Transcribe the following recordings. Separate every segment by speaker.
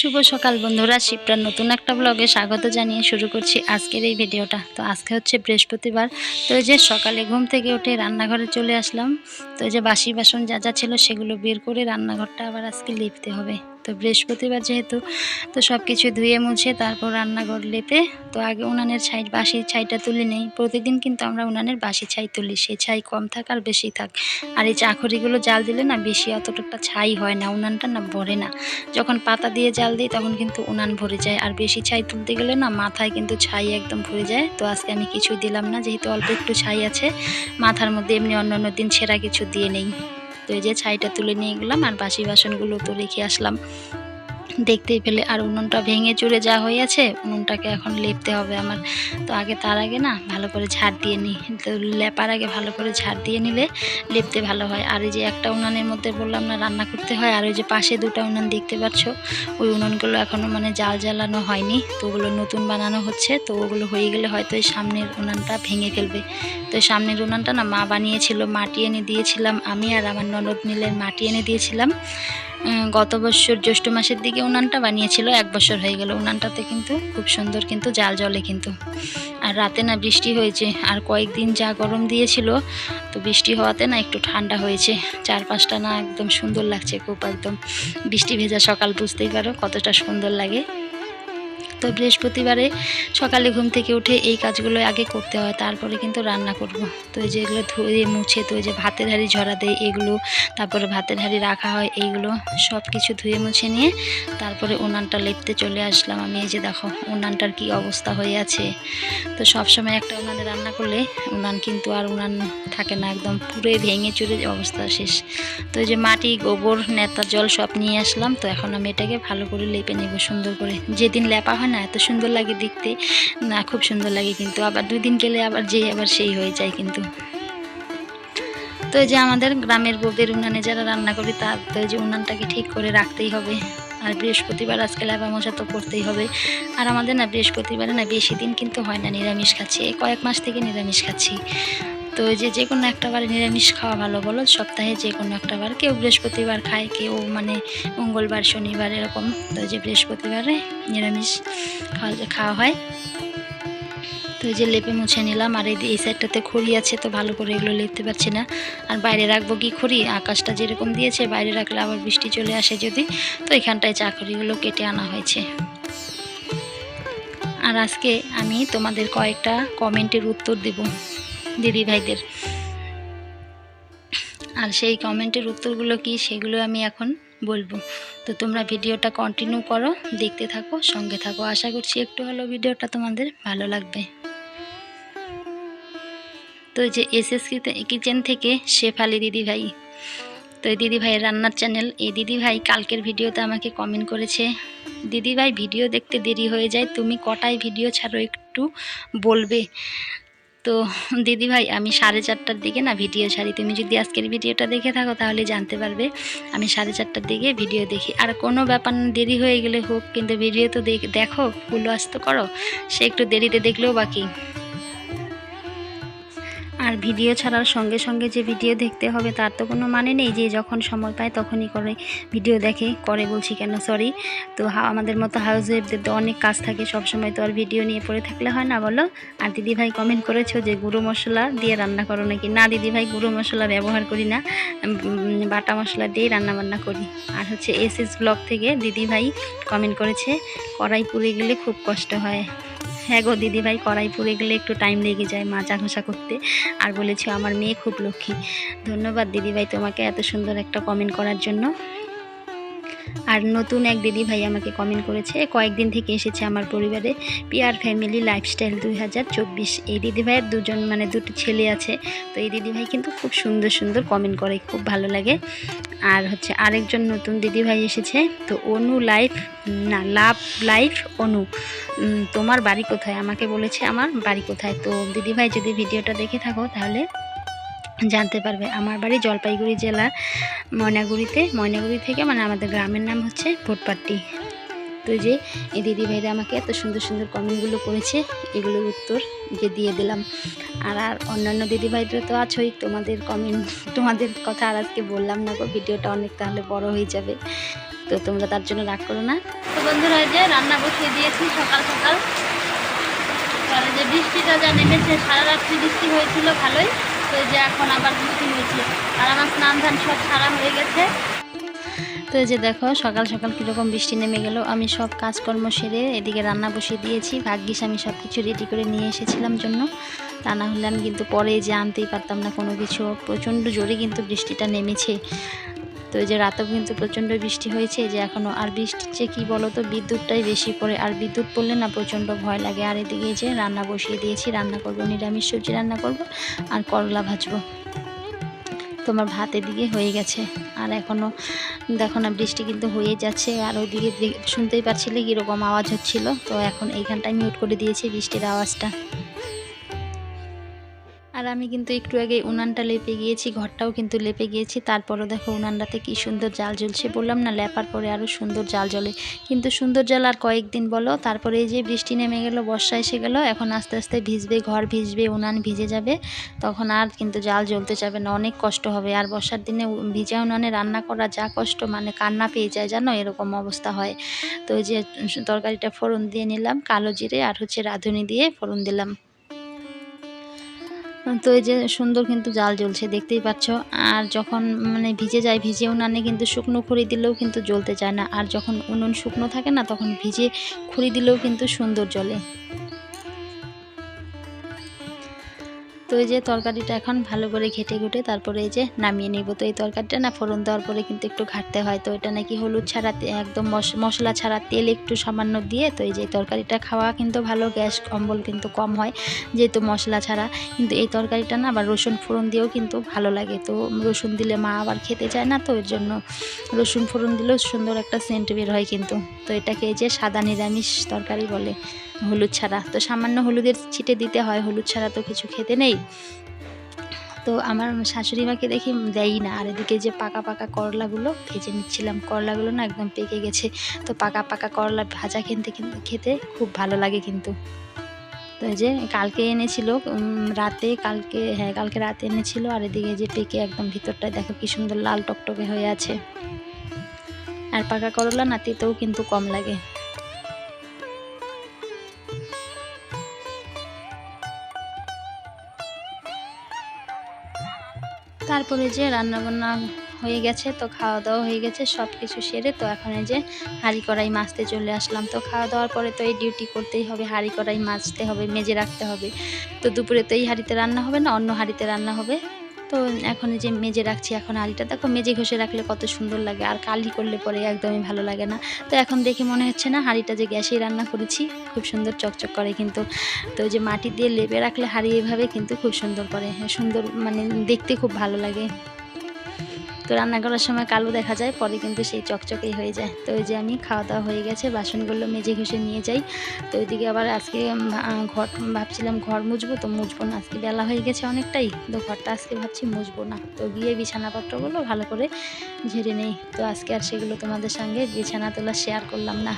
Speaker 1: শুভ সকাল বন্ধুরা। শিপ্রার নতুন একটা ব্লগে স্বাগত জানিয়ে শুরু করছি আজকের এই ভিডিওটা। তো আজকে হচ্ছে বৃহস্পতিবার। তো এই যে সকালে ঘুম থেকে উঠে রান্নাঘরে চলে আসলাম। তো এই যে বাসি বাসন যা যা ছিল সেগুলো বের করে রান্নাঘরটা আবার আজকে লিপতে হবে। তো বৃহস্পতিবার যেহেতু, তো সব কিছু ধুয়ে মুছে তারপর রান্নাঘর লেপে, তো আগে উনানের ছাই বাসি ছাইটা তুলে নেই। প্রতিদিন কিন্তু আমরা উনানের বাসি ছাই তুলি, সেই ছাই কম থাক আর বেশি থাক। আর এই চাখরিগুলো জাল দিলে না বেশি অতটা ছাই হয় না, উনানটা না ভরে না। যখন পাতা দিয়ে জাল দিই তখন কিন্তু উনান ভরে যায়। আর বেশি ছাই তুলতে গেলে না মাথায় কিন্তু ছাই একদম ভরে যায়। তো আজকে আমি কিছু দিলাম না, যেহেতু অল্প একটু ছাই আছে, মাথার মধ্যে এমনি অন্য অন্য দিন ছেঁড়া কিছু দিয়ে নেই। তো এই যে ছাইটা তুলে নিয়ে গেলাম আর বাসি বাসনগুলো তো রেখে আসলাম। দেখতেই পেলে। আর উনুনটা ভেঙে চুরে যা হয়ে আছে উনুনটাকে এখন লেপতে হবে আমার। তো আগে তার আগে না ভালো করে ঝাড় দিয়ে নিই তো লেপার আগে ভালো করে ঝাড় দিয়ে নিলে লেপতে ভালো হয়। আর এই যে একটা উনানের মধ্যে বললাম না রান্না করতে হয়, আর ওই যে পাশে দুটো উনান দেখতে পাচ্ছ, ওই উনুনগুলো এখনও মানে জাল জ্বালানো হয়নি। তো ওগুলো নতুন বানানো হচ্ছে, তো ওগুলো হয়ে গেলে হয়তো এই সামনের উনানটা ভেঙে ফেলবে। তো সামনের উনানটা না মা বানিয়েছিল, মাটি এনে দিয়েছিলাম আমি আর আমার ননদ মিলে মাটি এনে দিয়েছিলাম। গত বছর জ্যৈষ্ঠ মাসের দিকে উনানটা বানিয়েছিল, এক বছর হয়ে গেল উনানটাতে কিন্তু খুব সুন্দর কিন্তু জাল জলে কিন্তু। আর রাতে না বৃষ্টি হয়েছে, আর কয়েকদিন যা গরম দিয়েছিল, তো বৃষ্টি হওয়াতে না একটু ঠান্ডা হয়েছে। চারপাশটা না একদম সুন্দর লাগছে, খুব একদম বৃষ্টি ভেজা সকাল, বুঝতেই পারো কতটা সুন্দর লাগে। তো বৃহস্পতিবারে সকালে ঘুম থেকে উঠে এই কাজগুলো আগে করতে হয়, তারপরে কিন্তু রান্না করব। তো এই যেগুলো ধুয়ে, মুছে, তো যে ভাতের হাঁড়ি ঝরা দেয়, এগুলো, তারপরে ভাতের হাঁড়ি রাখা হয়, এইগুলো সব কিছু ধুয়ে, মুছে নিয়ে তারপরে উনানটা লেপতে চলে আসলাম আমি। এই যে দেখো, উনানটার কি অবস্থা হয়ে আছে। তো সব সময় একটা উনানে রান্না করলে উনান কিন্তু আর উনান থাকে না, একদম পুরে ভেঙে চুরে অবস্থা শেষ। তো এই যে মাটি, গোবর, নেতা, জল সব নিয়ে আসলাম, তো এখন আমি এটাকে ভালো করে লেপে নেব সুন্দর করে। যেদিন লেপা হয় না, এত সুন্দর লাগে দেখতে। না, খুব সুন্দর লাগে কিন্তু। আবার দুই দিন গেলে আবার যেই আবার সেই হয়ে যায় কিন্তু। তো যে আমাদের গ্রামের বউদের উনানে যারা রান্না করি তার তো যে উনানটাকে ঠিক করে রাখতেই হবে। আর বৃহস্পতিবার আজকে লেবা মশা তো করতেই হবে। আর আমাদের না, বৃহস্পতিবারে না বেশি দিন কিন্তু হয় না নিরামিষ খাচ্ছি। কয়েক মাস থেকে নিরামিষ খাচ্ছি। তো যে যে কোনো একটা বার নিরামিষ খাওয়া ভালো বলো, সপ্তাহে যে কোনো একটা বার। কেউ বৃহস্পতিবার খায়, কেউ মানে মঙ্গলবার, শনিবার এরকম। তো যে বৃহস্পতিবারে নিরামিষ খাওয়া খাওয়া হয়। তো যে লেপে মুছে নিলাম, আর এই সাইডটাতে খড়ি আছে, তো ভালো করে এগুলো লেপতে পারছি না। আর বাইরে রাখব কি খড়ি? আকাশটা যেরকম দিয়েছে, বাইরে রাখলে আবার বৃষ্টি চলে আসে যদি। তো এখানটায় চাকরিগুলো কেটে আনা হয়েছে। আর আজকে আমি তোমাদের কয়েকটা কমেন্টের উত্তর দেব। দিদি ভাইদের। আর সেই কমেন্টের উত্তরগুলো কি সেগুলো আমি এখন বলব। তো তোমরা ভিডিওটা কন্টিনিউ করো, দেখতে থাকো, সঙ্গে থাকো। আশা করছি একটু হলেও ভিডিওটা তোমাদের ভালো লাগবে। তো যে এস এস কিচেন থেকে শেফালি দিদি ভাই। তো এই দিদি ভাইয়ের রান্নার চ্যানেল এই দিদি ভাই কালকের ভিডিওতে আমাকে কমেন্ট করেছে, দিদি ভাই, ভিডিও দেখতে দেরি হয়ে যায়। তুমি কটায় ভিডিও ছাড়ো একটু বলবে? তো দিদি ভাই, আমি সাড়ে চারটার দিকে না ভিডিও ছাড়ি। তুমি যদি আজকের ভিডিওটা দেখে থাকো তাহলে জানতে পারবে। আমি সাড়ে চারটার দিকে ভিডিও দেখি। আর কোনো ব্যাপার না, দেরি হয়ে গেলে হোক, কিন্তু ভিডিও তো দেখ- ফুল আস্ত করো। সে একটু দেরিতে দেখলেও বাকি। আর ভিডিও ছাড়ার সঙ্গে সঙ্গে যে ভিডিও দেখতে হবে তার তো কোনো মানে নেই যে যখন সময় পায় তখনই করে ভিডিও দেখে, করে বলছি কেন সরি তো আমাদের মতো হাউস ওয়াইফদের তো অনেক কাজ থাকে সব সময় তো আর ভিডিও নিয়ে পড়ে থাকলে হয় না, বলো? আর দিদি ভাই কমেন্ট করেছ যে গুঁড়ো মশলা দিয়ে রান্না করো নাকি? না দিদি ভাই গুঁড়ো মশলা ব্যবহার করি না বাটা মশলা দিয়েই রান্না বান্না করি। আর হচ্ছে এস এস ব্লগ থেকে দিদি ভাই কমেন্ট করেছে, কড়াই পুড়ে গেলে খুব কষ্ট হয়। হ্যাঁ গো, দিদিভাই কড়াই পুড়ে গেলে একটু টাইম লেগে যায় মাজা ঘষা করতে। আর বলেছি আমার মেয়ে খুব লক্ষ্মী। ধন্যবাদ দিদিভাই তোমাকে এত সুন্দর একটা কমেন্ট করার জন্য। আর নতুন এক দিদি ভাই আমাকে কমেন্ট করেছে, কয়েকদিন থেকে এসেছে আমার পরিবারে পিয়ার ফ্যামিলি লাইফস্টাইল দুই হাজার চব্বিশ। এই দিদি ভাইয়ের দুজন মানে দুটো ছেলে আছে, তো এই দিদি ভাই কিন্তু খুব সুন্দর সুন্দর কমেন্ট করে, খুব ভালো লাগে। আর হচ্ছে আরেকজন নতুন দিদি ভাই এসেছে, তো অনু লাইফ না লাভ লাইফ অনু। তোমার বাড়ি কোথায়? আমাকে বলেছে আমার বাড়ি কোথায়? তো দিদি ভাই যদি ভিডিওটা দেখে থাকো তাহলে জানতে পারবে। আমার বাড়ি জলপাইগুড়ি জেলার ময়নাগুড়িতে। ময়নাগুড়ি থেকে মানে আমাদের গ্রামের নাম হচ্ছে ভোটপাট্টি। তো যে, এই দিদি ভাইরা আমাকে এত সুন্দর সুন্দর কমেন্টগুলো করেছে, এগুলোর উত্তর যে দিয়ে দিলাম। আর আর অন্যান্য দিদি ভাইরা তো আছোই, তোমাদের কমেন্ট, তোমাদের কথা আর আজকে বললাম না গো, ভিডিওটা অনেক তাহলে বড় হয়ে যাবে। তো তোমরা তার জন্য রাগ করো না। তো বন্ধুরা যে, রান্না বসিয়ে দিয়েছি সকাল সকাল। যে বৃষ্টিটা যা নেমেছে, সারা রাত্রি বৃষ্টি হয়েছিল ভালোই। তো যে এখন আবার বৃষ্টি হয়েছে আর আমার স্নান ধান সব সারা হয়ে গেছে। তো এই যে দেখো, সকাল সকাল কীরকম বৃষ্টি নেমে গেল। আমি সব কাজকর্ম সেরে এদিকে রান্না বসিয়ে দিয়েছি। ভাগ্যিস আমি সব কিছু রেডি করে নিয়ে এসেছিলাম জন্য। তা না হলে আমি কিন্তু পরে যে আনতেই পারতাম না কোনো কিছু। প্রচণ্ড জোরে কিন্তু বৃষ্টিটা নেমেছে। তো এই যে রাতেও কিন্তু প্রচণ্ড বৃষ্টি হয়েছে, যে এখনও আর বৃষ্টি যে কী বলো তো বিদ্যুৎটাই বেশি পড়ে। আর বিদ্যুৎ পড়লে না প্রচণ্ড ভয় লাগে। আর এদিকে যে রান্না বসিয়ে দিয়েছি, রান্না করব, নিরামিষ সবজি রান্না করব আর করলা ভাজবো। তোমার ভাত এদিকে হয়ে গেছে। আর এখনও দেখো না, বৃষ্টি কিন্তু হয়ে যাচ্ছে। আর ওইদিকে শুনতেই পাচ্ছিলে কীরকম আওয়াজ হচ্ছিল। তো এখন এইখানটায় মিউট করে দিয়েছি বৃষ্টির আওয়াজটা। আর আমি কিন্তু একটু আগে উনানটা লেপে গিয়েছি, ঘরটাও কিন্তু লেপে গিয়েছি। তারপরও দেখো উনানটাতে কি সুন্দর জাল জ্বলছে, বললাম না, লেপার পরে আরও সুন্দর জাল জ্বলে। কিন্তু সুন্দর জাল আর কয়েকদিন বলো, তারপরে এই যে বৃষ্টি নেমে গেল, বর্ষা এসে গেল, এখন আস্তে আস্তে ভিজবে, ঘর ভিজবে, উনান ভিজে যাবে, তখন আর কিন্তু জাল জ্বলতে যাবে না, অনেক কষ্ট হবে। আর বর্ষার দিনে ভিজা উনানে রান্না করা যা কষ্ট মানে কান্না পেয়ে যায়, জানো? এরকম অবস্থা হয়। তো যে তরকারিটা ফোড়ন দিয়ে নিলাম, কালো জিরে আর হচ্ছে রাঁধুনি দিয়ে ফোড়ন দিলাম। তো এই যে সুন্দর কিন্তু জাল জ্বলছে, দেখতেই পাচ্ছ। আর যখন মানে ভিজে যায়, ভিজে উনানে কিন্তু শুকনো খড়ি দিলেও কিন্তু জ্বলতে চায় না। আর যখন উনুন শুকনো থাকে না, তখন ভিজে খড়ি দিলেও কিন্তু সুন্দর জ্বলে। তো এই যে তরকারিটা এখন ভালো করে ঘেটে ঘুটে তারপরে এই যে নামিয়ে নিব। তো এই তরকারিটা না ফোড়ন দেওয়ার পরে কিন্তু একটু ঘাটতে হয়। তো এটা নাকি হলুদ ছাড়া একদম মশ- মশলা ছাড়া তেল একটু সামান্য দিয়ে তো এই যে তরকারিটা খাওয়া কিন্তু ভালো, গ্যাস অম্বল কিন্তু কম হয় যেহেতু মশলা ছাড়া। কিন্তু এই তরকারিটা না আবার রসুন ফোড়ন দিয়েও কিন্তু ভালো লাগে। তো রসুন দিলে মা আবার খেতে চায় না তো এর জন্য রসুন ফোড়ন দিলেও সুন্দর একটা সেন্ট বের হয় কিন্তু। তো এটাকে এই যে সাদা নিরামিষ তরকারি বলে। হলুদ ছাড়া। তো সামান্য হলুদের ছিটে দিতে হয়, হলুদ ছাড়া তো কিছু খেতে নেই। তো আমার শাশুড়ি মাকে দেখি দেয়ই না। আর এদিকে যে পাকা পাকা করলাগুলো, ভেজে নিচ্ছিলাম। করলাগুলো না একদম পেকে গেছে। তো পাকা পাকা করলা ভাজা খেতে কিন্তু খেতে খুব ভালো লাগে কিন্তু। তো যে কালকে এনেছিল রাতে কালকে হ্যাঁ কালকে রাতে এনেছিল। আর এদিকে যে পেকে একদম ভিতরটায়, দেখো কি সুন্দর লাল টকটকে হয়ে আছে। আর পাকা করলা না তেতেও কিন্তু কম লাগে। তারপরে যে রান্নাবান্না হয়ে গেছে, তো খাওয়া দাওয়া হয়ে গেছে সব কিছু সেরে তো এখন যে হাঁড়ি কড়াই মাজতে চলে আসলাম। তো খাওয়া দাওয়ার পরে তো এই ডিউটি করতেই হবে, হাঁড়ি কড়াই মাজতে হবে, মেজে রাখতে হবে। তো দুপুরে তো এই হাঁড়িতে রান্না হবে না, অন্য হাঁড়িতে রান্না হবে। তো এখন যে মেজে রাখছি, এখন আলিটা। দেখো মেজে ঘষে রাখলে কত সুন্দর লাগে, আর কালি করলে পরে একদমই ভালো লাগে না। তো এখন দেখে মনে হচ্ছে না হাঁড়িটা যে গ্যাসেই রান্না করেছি, খুব সুন্দর চকচক করে কিন্তু। তো যে মাটি দিয়ে লেপে রাখলে হাঁড়ি এভাবে কিন্তু খুব সুন্দর করে, সুন্দর মানে দেখতে খুব ভালো লাগে। তো রান্না করার সময় কালো দেখা যায়, পরে কিন্তু সেই চকচকেই হয়ে যায়। তো ওই যে আমি খাওয়া দাওয়া হয়ে গেছে, বাসনগুলো মেজে ঘষে নিয়ে যাই। তো ওইদিকে আবার আজকে ঘর, ভাবছিলাম ঘর মুছবো, তো মুছবো না। আজকে বেলা হয়ে গেছে অনেকটাই, তো ঘরটা আজকে ভাবছি মুছবো না। তো গিয়ে বিছানাপত্রগুলো ভালো করে ঝেড়ে নেই। তো আজকে আর সেগুলো তোমাদের সঙ্গে বিছানা তোলা শেয়ার করলাম না।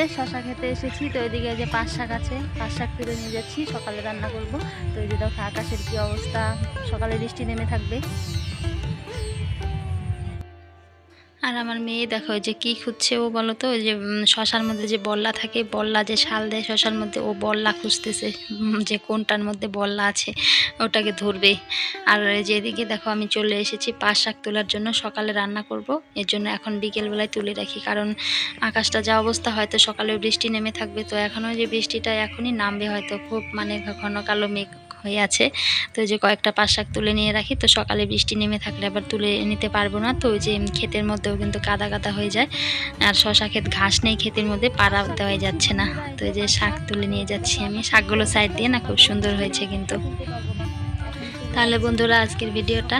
Speaker 1: যে শশা খেতে এসেছি। তো ওইদিকে যে পাঁচ শাক আছে পাঁচ শাক তুলে নিয়ে যাচ্ছি। সকালে রান্না করব। তো এই যে দেখো আকাশের কি অবস্থা। সকালে বৃষ্টি নেমে থাকবে। আর আমার মেয়ে দেখো যে কি খুঁজছে ও বলো তো যে শশার মধ্যে যে বল্লা থাকে, বল্লা যে শাল দেয় শশার মধ্যে, ও বল্লা খুঁজতেছে যে কোনটার মধ্যে বল্লা আছে, ওটাকে ধরবে। আর যেদিকে দেখো, আমি চলে এসেছি পাঁচ শাক তোলার জন্য, সকালে রান্না করব, এর জন্য এখন বিকেলবেলায় তুলে রাখি, কারণ আকাশটা যা অবস্থা, হয়তো সকালে বৃষ্টি নেমে থাকবে, তো এখনও যে বৃষ্টিটা এখনই নামবে, হয়তো খুব মানে ঘন কালো মেঘ হয়ে আছে। তো যে কয়েকটা পাঁচ শাক তুলে নিয়ে রাখি, তো সকালে বৃষ্টি নেমে থাকলে আবার তুলে নিতে পারব না। তো ওই যে ক্ষেতের মধ্যেও কিন্তু কাদা কাদা হয়ে যায়। আর শশা ক্ষেত ঘাস নেই, ক্ষেতের মধ্যে পাড়া দেওয়া যাচ্ছে না। তো যে শাক তুলে নিয়ে যাচ্ছি আমি। শাকগুলো সাইড দিয়ে না খুব সুন্দর হয়েছে কিন্তু। তাহলে বন্ধুরা, আজকের ভিডিওটা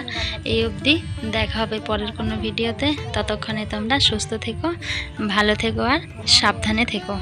Speaker 1: এই অবধি। দেখা হবে পরের কোনো ভিডিওতে। ততক্ষণে তোমরা সুস্থ থেকো, ভালো থেকো আর সাবধানে থেকো।